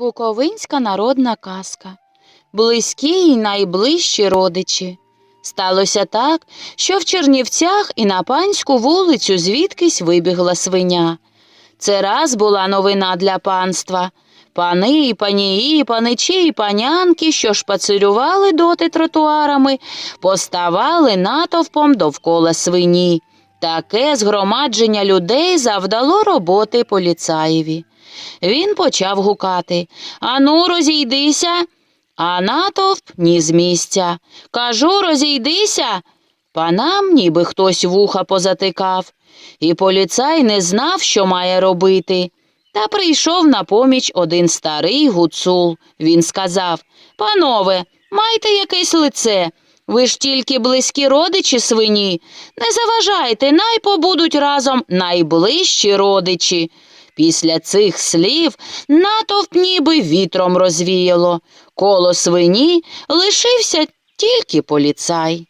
Буковинська народна казка. Близькі й найближчі родичі. Сталося так, що в Чернівцях і на панську вулицю звідкись вибігла свиня. Це раз була новина для панства. Пани, панії, паничі і панянки, що шпацирювали доти тротуарами, поставали натовпом довкола свині. Таке згромадження людей завдало роботи поліцаєві. Він почав гукати Ану, розійдися. А натовп ні з місця. Кажу, розійдися. Панам ніби хтось вуха позатикав, і поліцай не знав, що має робити. Та прийшов на поміч один старий гуцул. Він сказав Панове, майте якесь лице. Ви ж тільки близькі родичі свині. Не заважайте, най побудуть разом найближчі родичі. Після цих слів натовп ніби вітром розвіяло. Коло свині лишився тільки поліцай.